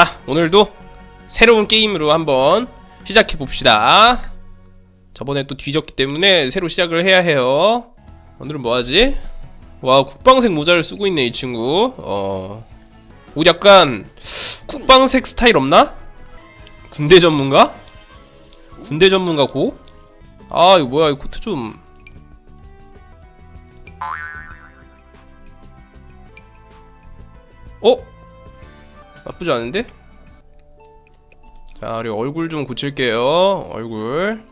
자, 오늘도 새로운 게임으로 한번 시작해 봅시다. 저번에 또 뒤졌기 때문에 새로 시작을 해야 해요. 오늘은 뭐 하지? 와, 국방색 모자를 쓰고 있네, 이 친구. 어. 옷 약간 국방색 스타일 없나? 군대 전문가? 군대 전문가 고? 아, 이거 뭐야, 이 코트 좀. 어? 나쁘지 않은데? 자, 그리고 얼굴 좀 고칠게요. 얼굴.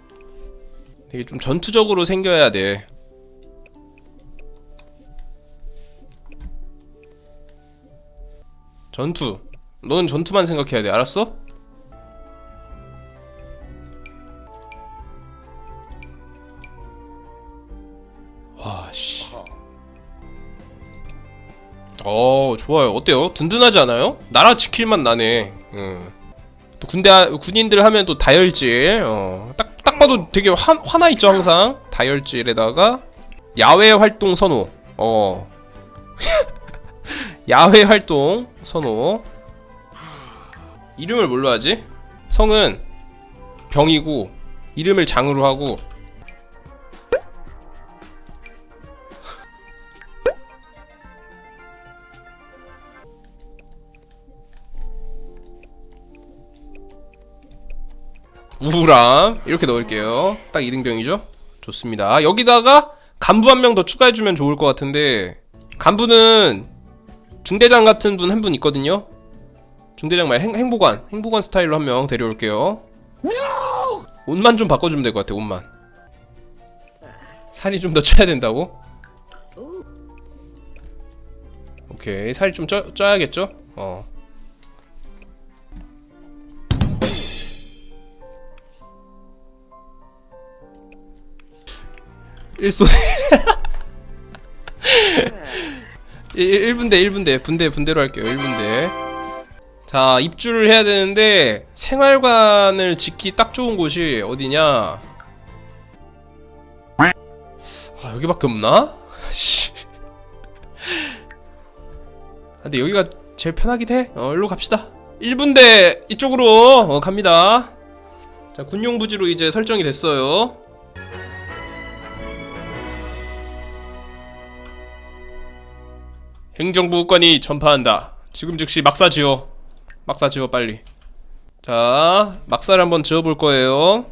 되게 좀 전투적으로 생겨야 돼. 전투. 너는 전투만 생각해야 돼. 알았어? 어, 좋아요. 어때요? 든든하지 않아요? 나라 지킬만 나네. 응. 또 군대 하- 군인들 하면 또 다혈질. 어. 딱, 딱 봐도 되게 화, 화나 있죠, 항상. 다혈질에다가 야외 활동 선호. 어. 야외 활동 선호. 이름을 뭘로 하지? 성은 병이고 이름을 장으로 하고 우울함 이렇게 넣을게요. 딱 2등병이죠? 좋습니다. 여기다가 간부 한 명 더 추가해주면 좋을 것 같은데 간부는 중대장 같은 분 한 분 있거든요? 중대장 말 행, 행보관 행보관 스타일로 한 명 데려올게요. 옷만 좀 바꿔주면 될 것 같아 옷만. 살이 좀 더 쪄야 된다고? 오케이 살이 좀 쪄, 쪄야겠죠? 어 일소대 1, 1분대 1분대 분대 분대로 할게요 1분대 자 입주를 해야 되는데 생활관을 짓기 딱 좋은 곳이 어디냐 아 여기밖에 없나? 씨. 아, 근데 여기가 제일 편하긴 해. 어, 일로 갑시다. 1분대 이쪽으로 어, 갑니다. 자, 군용 부지로 이제 설정이 됐어요. 행정부관이 전파한다. 지금 즉시 막사 지어. 막사 지어 빨리. 자, 막사를 한번 지어 볼 거예요.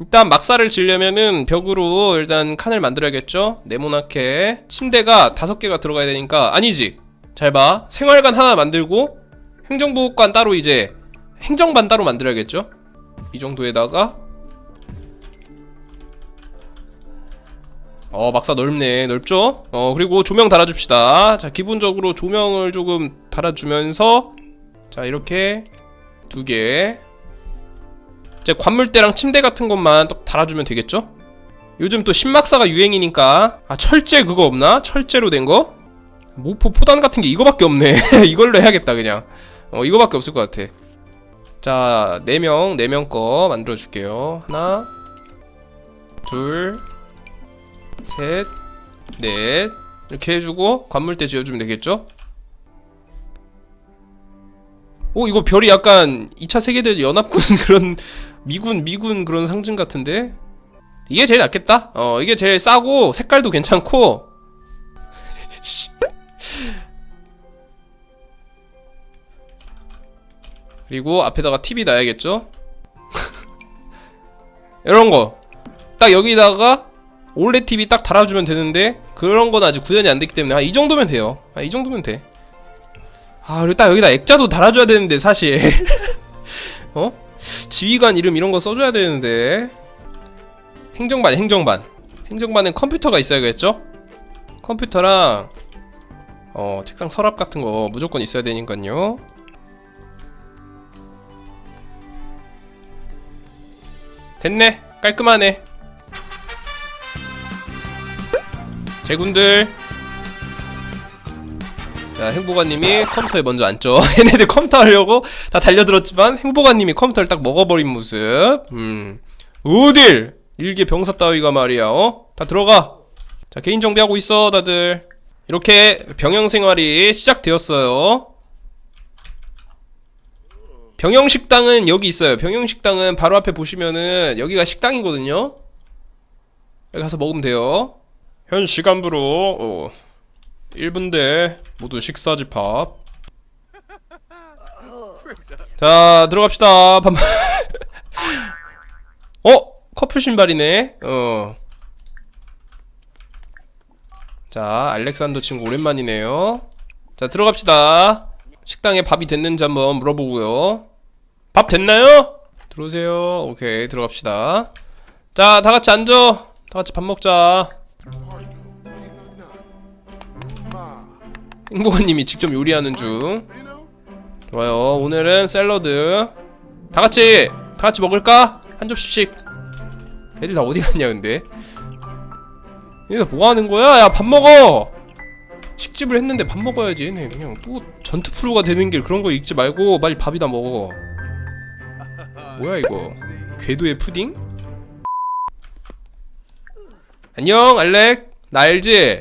일단 막사를 지려면은 벽으로 일단 칸을 만들어야겠죠? 네모나게 침대가 다섯 개가 들어가야 되니까 아니지. 잘 봐. 생활관 하나 만들고 행정부관 따로 이제 행정반 따로 만들어야겠죠? 이 정도에다가 어 막사 넓네 넓죠? 어 그리고 조명 달아줍시다 자 기본적으로 조명을 조금 달아주면서 자 이렇게 두개 이제 관물대랑 침대 같은 것만 또 달아주면 되겠죠? 요즘 또 신막사가 유행이니까 아 철제 그거 없나? 철제로 된 거? 모포 포단 같은 게 이거밖에 없네 이걸로 해야겠다 그냥 어 이거밖에 없을 것 같아 자 4명 4명 거 만들어 줄게요 하나 둘 셋 넷. 이렇게 해주고 관물대 지어주면 되겠죠? 오 이거 별이 약간 2차 세계대전 연합군 그런 미군 미군 그런 상징 같은데? 이게 제일 낫겠다? 어 이게 제일 싸고 색깔도 괜찮고. 그리고 앞에다가 TV 놔야겠죠? 이런 거 딱 여기다가 올레 TV 딱 달아주면 되는데 그런 건 아직 구현이 안 됐기 때문에 아, 이 정도면 돼요 아, 이 정도면 돼 아, 그리고 딱 여기다 액자도 달아줘야 되는데, 사실. 어? 지휘관 이름 이런 거 써줘야 되는데. 행정반, 행정반. 행정반엔 컴퓨터가 있어야겠죠? 컴퓨터랑, 어, 책상 서랍 같은 거 무조건 있어야 되니까요. 됐네. 깔끔하네. 제군들. 자, 행보관님이 컴퓨터에 먼저 앉죠. 얘네들 컴퓨터 하려고 다 달려들었지만 행보관님이 컴퓨터를 딱 먹어버린 모습. 음. 어딜! 일개 병사 따위가 말이야, 어? 다 들어가. 자, 개인 정비하고 있어, 다들. 이렇게 병영 생활이 시작되었어요. 병영식당은 여기 있어요. 병영식당은 바로 앞에 보시면은 여기가 식당이거든요. 여기 가서 먹으면 돼요. 현 시간부로 어, 1분대 모두 식사 집합. 자 들어갑시다. 밥. 어 커플 신발이네. 어. 자 알렉산더 친구 오랜만이네요. 자 들어갑시다. 식당에 밥이 됐는지 한번 물어보고요. 밥 됐나요? 들어오세요. 오케이 들어갑시다. 자 다 같이 앉아. 다 같이 밥 먹자. 행복한님이 직접 요리하는 중. 좋아요. 오늘은 샐러드. 다 같이 다 같이 먹을까? 한 접시씩. 애들 다 어디 갔냐 근데? 얘들 뭐 하는 거야? 야 밥 먹어. 식집을 했는데 밥 먹어야지. 얘네 그냥 또 전투 프로가 되는 길 그런 거 읽지 말고 빨리 밥이나 먹어. 뭐야 이거? 궤도의 푸딩? 안녕 알렉. 나 알지?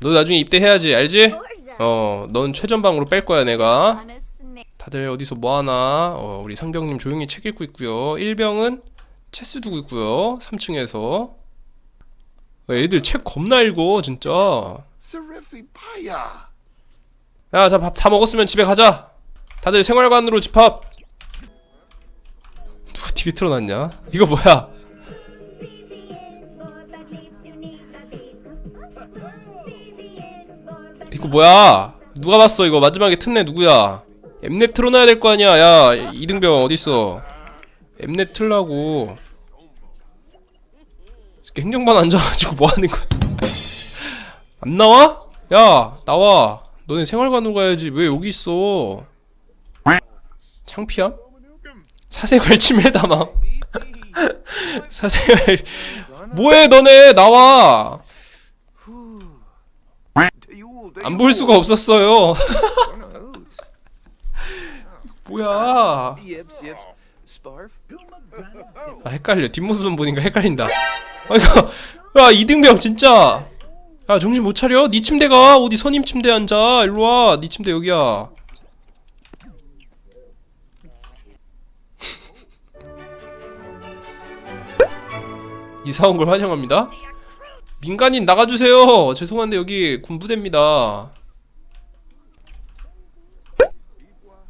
너 나중에 입대해야지 알지? 어, 넌 최전방으로 뺄 거야 내가. 다들 어디서 뭐 하나? 어, 우리 상병님 조용히 책 읽고 있고요. 1병은 체스 두고 있고요. 3층에서. 애들 책 겁나 읽어 진짜. 야, 자 밥 다 먹었으면 집에 가자. 다들 생활관으로 집합. 누가 TV 틀어놨냐? 이거 뭐야? 이거 뭐야? 누가 봤어 이거 마지막에 튼네 누구야? 엠넷 틀어놔야 될 거 아니야? 야 이등병 어딨어? 엠넷 틀라고. 이렇게 행정반 앉아가지고 뭐 하는 거야? 안 나와? 야 나와. 너네 생활관으로 가야지 왜 여기 있어? 창피함? 사생활 침해 담아. 사생활 뭐해 너네 나와. 안 볼 수가 없었어요. 뭐야? 아 헷갈려 뒷모습만 보니까 헷갈린다. 아 이거 야 이등병 진짜. 야 정신 못 차려? 네 침대가 어디 선임 침대 앉아? 일로 와. 네 침대 여기야. 이사 온 걸 환영합니다. 민간인 나가주세요. 죄송한데 여기 군부대입니다.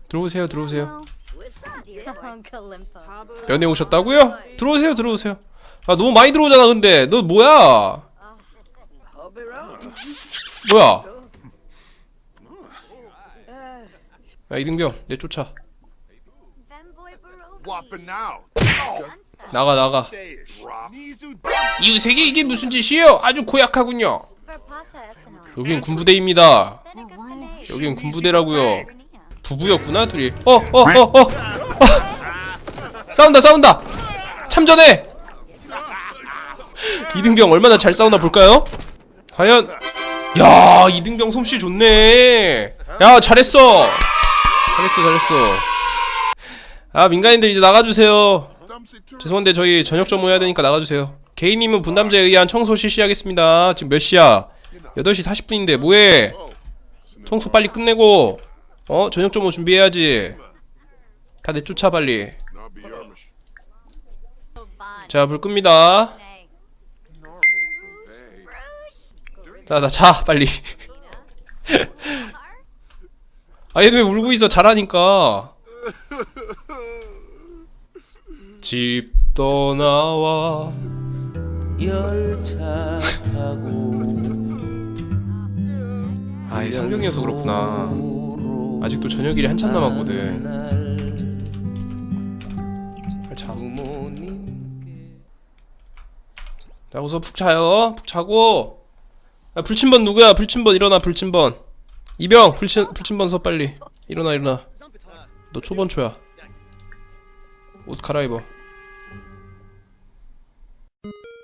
들어오세요, 들어오세요. 면회 오셨다고요? 들어오세요, 들어오세요. 아 너무 많이 들어오잖아, 근데 너 뭐야? 뭐야? 야 이등병 내 쫓아. 나가 나가. Nizu. 이웃에게 이게 무슨 짓이에요? 아주 고약하군요. 여긴 군부대입니다. 여긴 군부대라고요. 부부였구나 둘이. 어어 어 어. 어. 싸운다 싸운다. 참전해. 이등병 얼마나 잘 싸우나 볼까요? 과연 야 이등병 솜씨 좋네. 야 잘했어. 잘했어 잘했어. 아 민간인들 이제 나가주세요. 죄송한데 저희 저녁 좀 해야 되니까 나가주세요. 개인님은 분담자에 의한 청소 실시하겠습니다. 지금 몇 시야? 8시 40분인데 뭐해? 청소 빨리 끝내고 어 저녁 좀 준비해야지. 다 내쫓아 빨리. 자 불 끕니다. Nay. 자나 자 빨리. 아 얘는 왜 울고 있어? 잘하니까. 집 떠나와 열차 타고 아이 상경이어서 그렇구나. 아직도 저녁일이 한참 남았거든. 잘 자. 자, 우선 푹 자요. 푹 자고. 야, 불침번 누구야? 불침번 일어나. 불침번. 이병 불침 불침번 서 빨리. 일어나 일어나. 너 초번초야. 옷 갈아입어. you